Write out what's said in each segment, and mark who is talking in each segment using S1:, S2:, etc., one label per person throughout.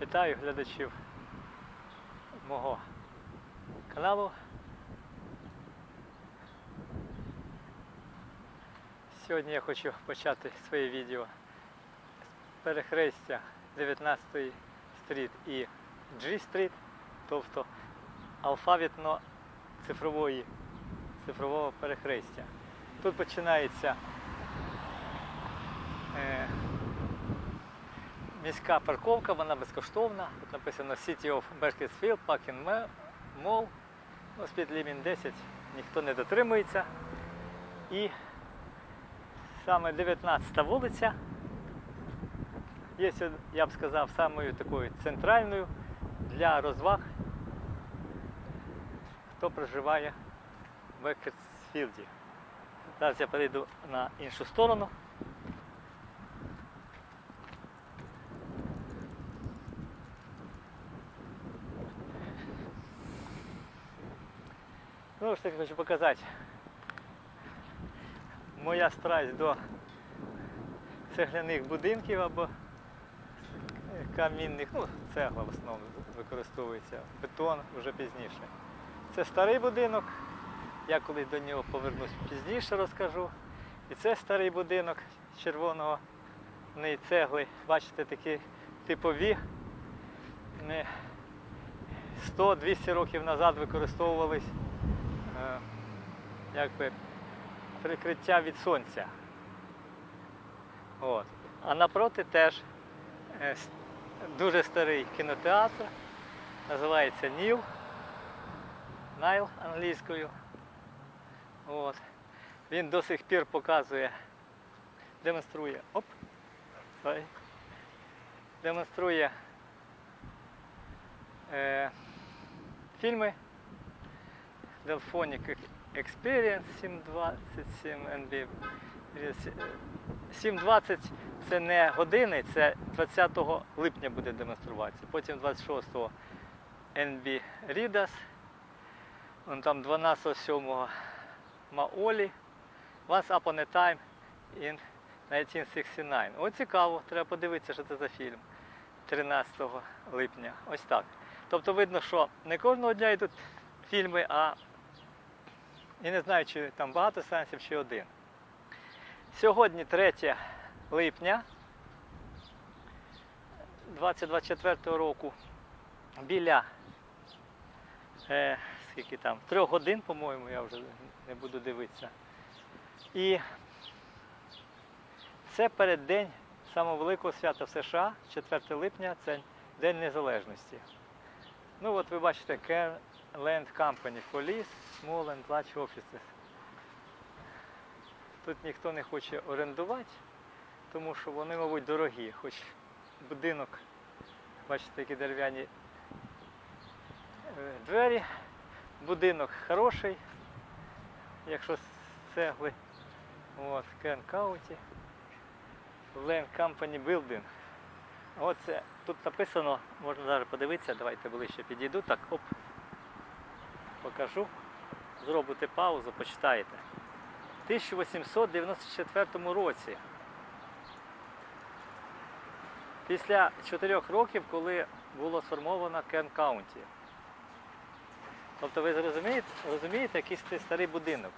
S1: Вітаю глядачів мого каналу. Сьогодні я хочу почати своє відео з перехрестя 19 стріт і G стріт, тобто алфавітно-цифрової цифрового перехрестя. Тут починається е, міська парковка, вона безкоштовна. Тут написано City of Beaconsfield, Parking Ma- Mall. Ну, Limit 10 ніхто не дотримується. І саме 19 вулиця є, я б сказав, самою такою центральною для розваг, хто проживає в Бекерсфілді. Зараз я перейду на іншу сторону. Ну ж таки хочу показати. Моя страсть до цегляних будинків або камінних, ну, цегла в основному використовується, бетон вже пізніше. Це старий будинок, я колись до нього повернусь пізніше, розкажу. І це старий будинок червоного цегли. Бачите, такі типові. Не 100-200 років назад використовувались е, якби прикриття від сонця. От. А напроти теж е, дуже старий кінотеатр, називається Ніл, Найл англійською. От. Він до сих пір показує, демонструє, оп, ой, демонструє е, фільми Delphonic Experience 727 NB. 7.20 це не години, це 20 липня буде демонструватися. Потім 26-го NB Readers. Вон там 12.07 Маолі. Once Upon a Time in 1969. О, цікаво, треба подивитися, що це за фільм. 13 липня. Ось так. Тобто видно, що не кожного дня йдуть фільми, а я не знаю, чи там багато сеансів, чи один. Сьогодні 3 липня 2024 року біля е, скільки там, трьох годин, по-моєму, я вже не буду дивитися. І це переддень самого великого свята в США, 4 липня, це День Незалежності. Ну от ви бачите, Care Land Company Police, Small and Large Offices. Тут ніхто не хоче орендувати, тому що вони, мабуть, дорогі. Хоч будинок, бачите, які дерев'яні е, двері. Будинок хороший, якщо з цегли. От, Кен County. Land Company Building. Оце тут написано, можна зараз подивитися, давайте ближче підійду. Так, оп. Покажу. Зробите паузу, почитаєте. В 1894 році. Після чотирьох років, коли було сформовано Кен Каунті. Тобто ви розумієте, розумієте, який це старий будинок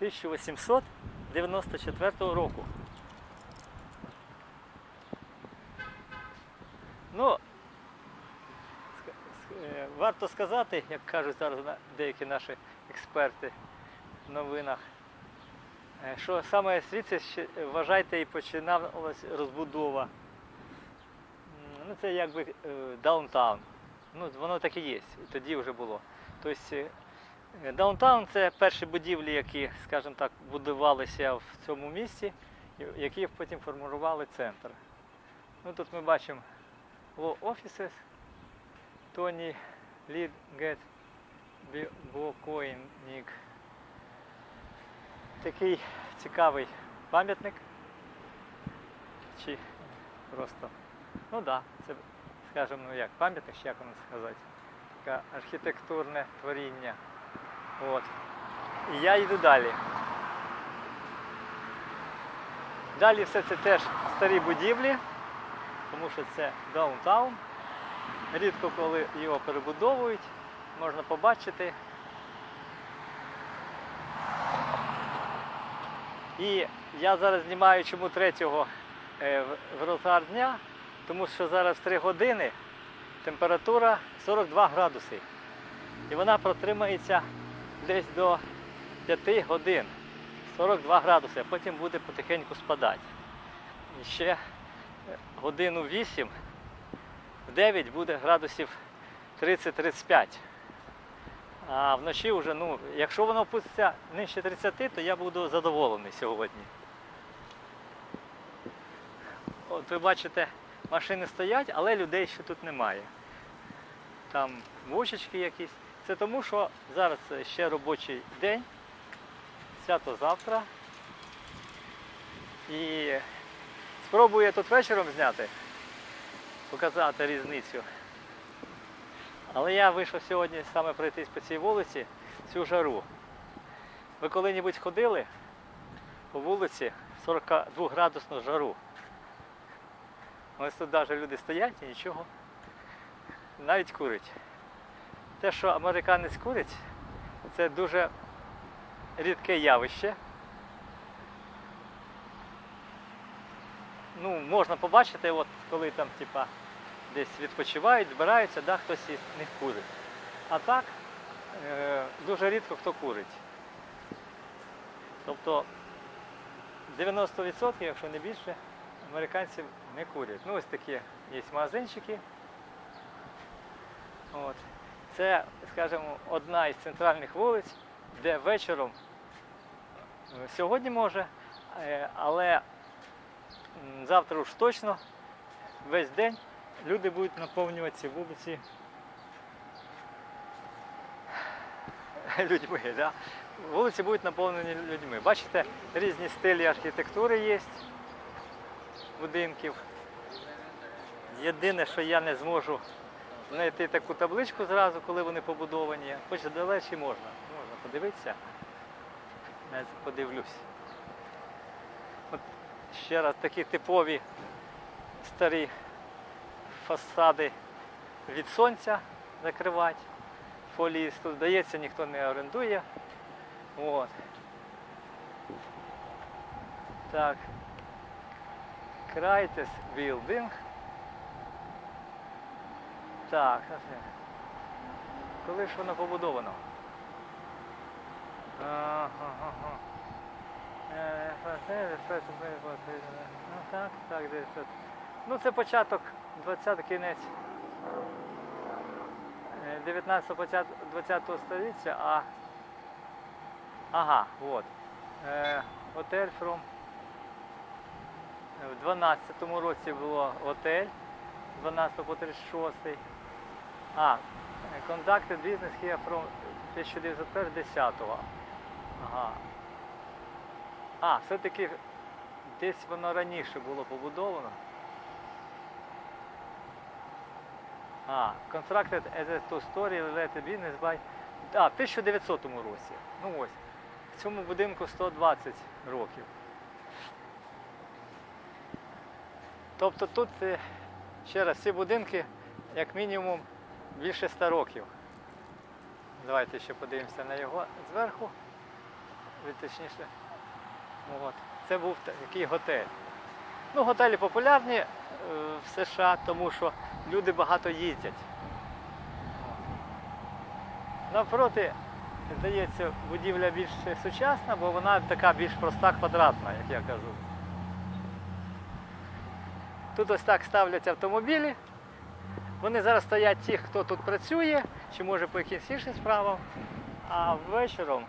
S1: 1894 року. Ну, е, варто сказати, як кажуть зараз деякі наші експерти в новинах, е, що саме звідси вважайте і починалась розбудова. Ну, це якби е, даунтаун. Ну, воно так і є, тоді вже було. Тобто е, даунтаун це перші будівлі, які, скажімо так, будувалися в цьому місті, і- які потім формували центр. Ну, тут ми бачимо Offices, Тоні Лідгет Бокоїнік. Такий цікавий пам'ятник. Чи просто, ну так, да, це, скажімо, ну як, пам'ятник, чи як воно сказати. Таке архітектурне творіння. От. І я йду далі. Далі все це теж старі будівлі, тому що це даунтаун. Рідко коли його перебудовують, можна побачити. І я зараз знімаю чому третього е, в- розгар дня, тому що зараз 3 години температура 42 градуси. І вона протримається десь до 5 годин. 42 градуси, а потім буде потихеньку спадати. І ще е, годину 8, в 9 буде градусів 30-35. А вночі вже, ну, якщо воно опуститься нижче 30, то я буду задоволений сьогодні. От ви бачите, машини стоять, але людей ще тут немає. Там вучечки якісь. Це тому, що зараз ще робочий день, свято завтра. І спробую я тут вечором зняти, показати різницю. Але я вийшов сьогодні саме пройтись по цій вулиці цю жару. Ви коли-небудь ходили по вулиці 42 градусну жару? Ось тут навіть люди стоять і нічого. Навіть курять. Те, що американець курить, це дуже рідке явище. Ну, можна побачити, от коли там, типа, десь відпочивають, збираються, да, хтось із них курить. А так е, дуже рідко хто курить. Тобто 90%, якщо не більше, американців не курять. Ну, ось такі є магазинчики. От. Це, скажімо, одна із центральних вулиць, де вечором е, сьогодні може, е, але завтра уж точно весь день люди будуть наповнювати ці вулиці людьми. Да? Вулиці будуть наповнені людьми. Бачите, різні стилі архітектури є будинків. Єдине, що я не зможу знайти таку табличку зразу, коли вони побудовані, хоч далечі можна. Можна подивитися. Навіть подивлюсь. От ще раз такі типові старі фасади від сонця закривати. Фолії тут здається, ніхто не орендує. От. Так. Крайтес Building. Так, коли ж воно побудовано? Ага, ага. Е, Ну так, так, десь. Ну це початок 20 кінець 19 20 століття, а ага, от. Е, Готель From. В 12-му році було готель, 12 по 36. А, Conducted Business here from 1910-го. Ага. А, все-таки десь воно раніше було побудовано. А, Constructed as a two-story related business by... А, в 1900 році. Ну ось. Цьому будинку 120 років. Тобто тут е, ще раз ці будинки як мінімум більше 100 років. Давайте ще подивимося на його зверху. Точніше. От. Це був такий готель. Ну, готелі популярні е, в США, тому що люди багато їздять. Навпроти, здається, будівля більш сучасна, бо вона така більш проста квадратна, як я кажу. Тут ось так ставлять автомобілі. Вони зараз стоять ті, хто тут працює, чи може по якимось іншим справам. А вечором,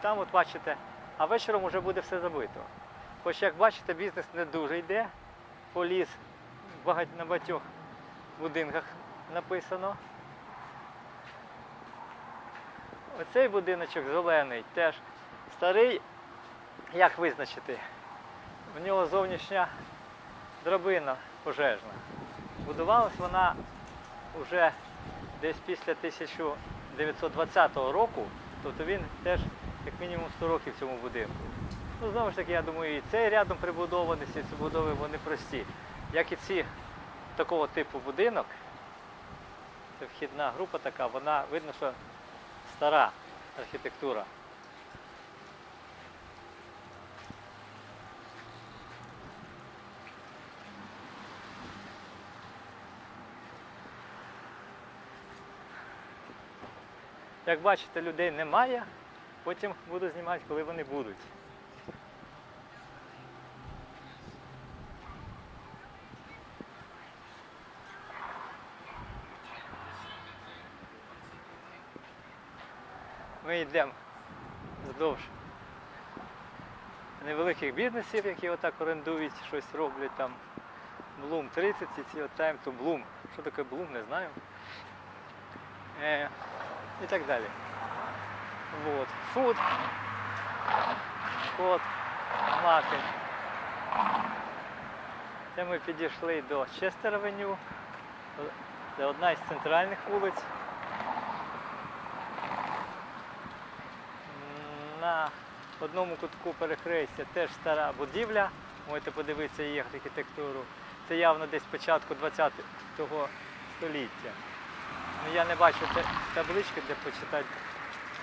S1: там от бачите, а вечором вже буде все забито. Хоч як бачите, бізнес не дуже йде. Багать- на багатьох будинках написано. Оцей будиночок зелений теж старий. Як визначити? В нього зовнішня драбина пожежна. Будувалась вона вже десь після 1920 року, тобто він теж як мінімум 100 років в цьому будинку. Ну, знову ж таки, я думаю, і цей рядом прибудований, ці будови вони прості. Як і ці такого типу будинок, Це вхідна група така, вона видно, що стара архітектура. Як бачите, людей немає, потім буду знімати, коли вони будуть. Ми йдемо вздовж невеликих бізнесів, які отак орендують, щось роблять там. Блум 30 і ці от time to Bloom. Що таке Bloom, не знаю. Е, і так далі. Вот. Food. Кот. Маки. Це ми підійшли до Честер Авеню. Це одна із центральних вулиць. На одному кутку перехрестя теж стара будівля. Можете подивитися її архітектуру. Це явно десь початку 20-го століття. Ну, я не бачу таблички, де почитати,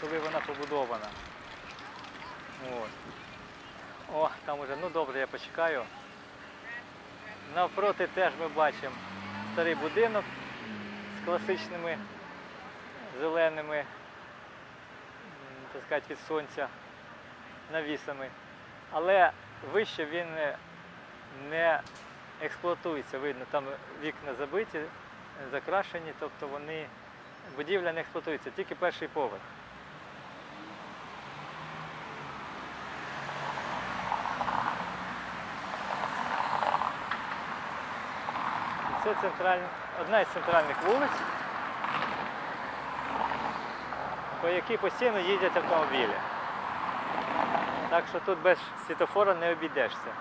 S1: коли вона побудована. От. О, там уже, ну добре, я почекаю. Навпроти теж ми бачимо старий будинок з класичними зеленими, так сказати, від сонця навісами. Але вище він не, експлуатується, видно, там вікна забиті, закрашені, тобто вони, будівля не експлуатується, тільки перший поверх. Це центральна, одна із центральних вулиць, по якій постійно їздять автомобілі. Так що тут без світофора не обійдешся.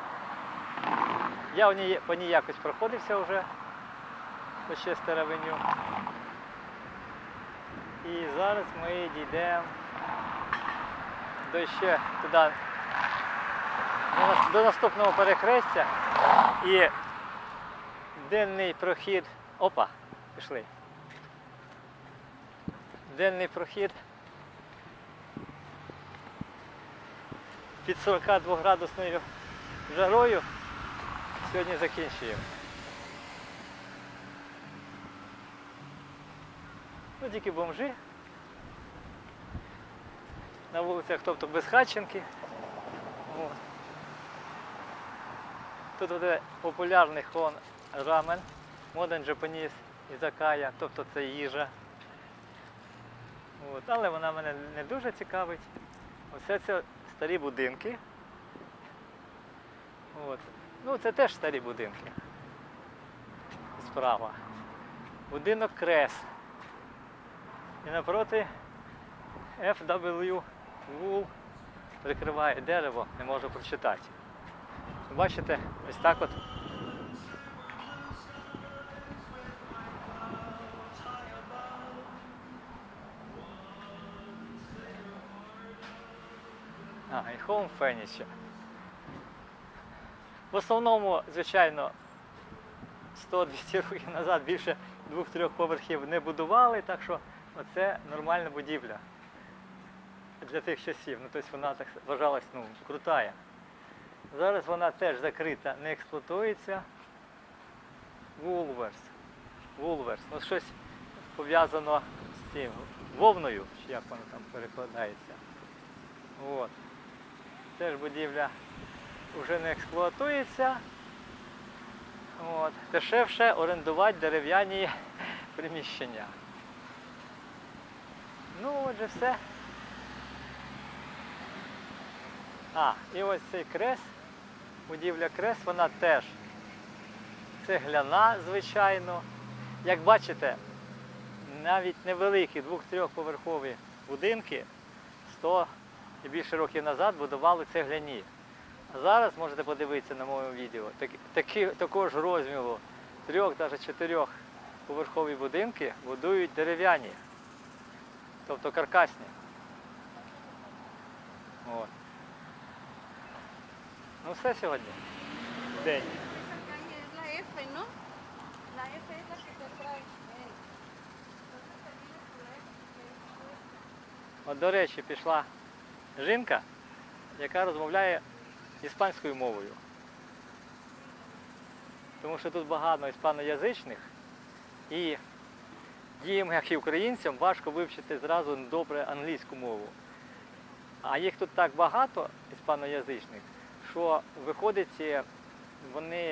S1: Я по ній якось проходився вже по Честер Авеню. І зараз ми дійдемо до ще туди, до наступного перехрестя і денний прохід. Опа, пішли. Денний прохід під 42 градусною жарою сьогодні закінчуємо. Ну, тільки бомжи. На вулицях, тобто без хатченки. Тут буде популярний хон рамен, Modern Japanese ізакая, тобто це їжа. От. Але вона мене не дуже цікавить. Оце це старі будинки. От. Ну, це теж старі будинки. Справа. Будинок Крес. І напроти FW Wool прикриває дерево, не можу прочитати. Бачите, ось так от. І Home Furniture. В основному, звичайно, 100-200 років назад більше двох-трьох поверхів не будували, так що оце нормальна будівля для тих часів. Ну, тобто вона так вважалась ну, крутая. Зараз вона теж закрита, не експлуатується. Вулверс. Вулверс. Ну, щось пов'язано з цим вовною, чи як воно там перекладається. От. Теж будівля вже не експлуатується. От. Дешевше орендувати дерев'яні приміщення. Ну, отже, все. А, і ось цей крест, будівля крест, вона теж цегляна, звичайно. Як бачите, навіть невеликі двох-трьохповерхові будинки 100 і більше років назад будували цегляні. А зараз можете подивитися на моєму відео. Такі, такого ж розміру трьох, навіть чотирьох поверхові будинки будують дерев'яні, тобто каркасні. От. Ну все сьогодні. День. От, до речі, пішла жінка, яка розмовляє іспанською мовою. Тому що тут багато іспаноязичних і їм, як і українцям, важко вивчити зразу добре англійську мову. А їх тут так багато іспаноязичних, що виходить, вони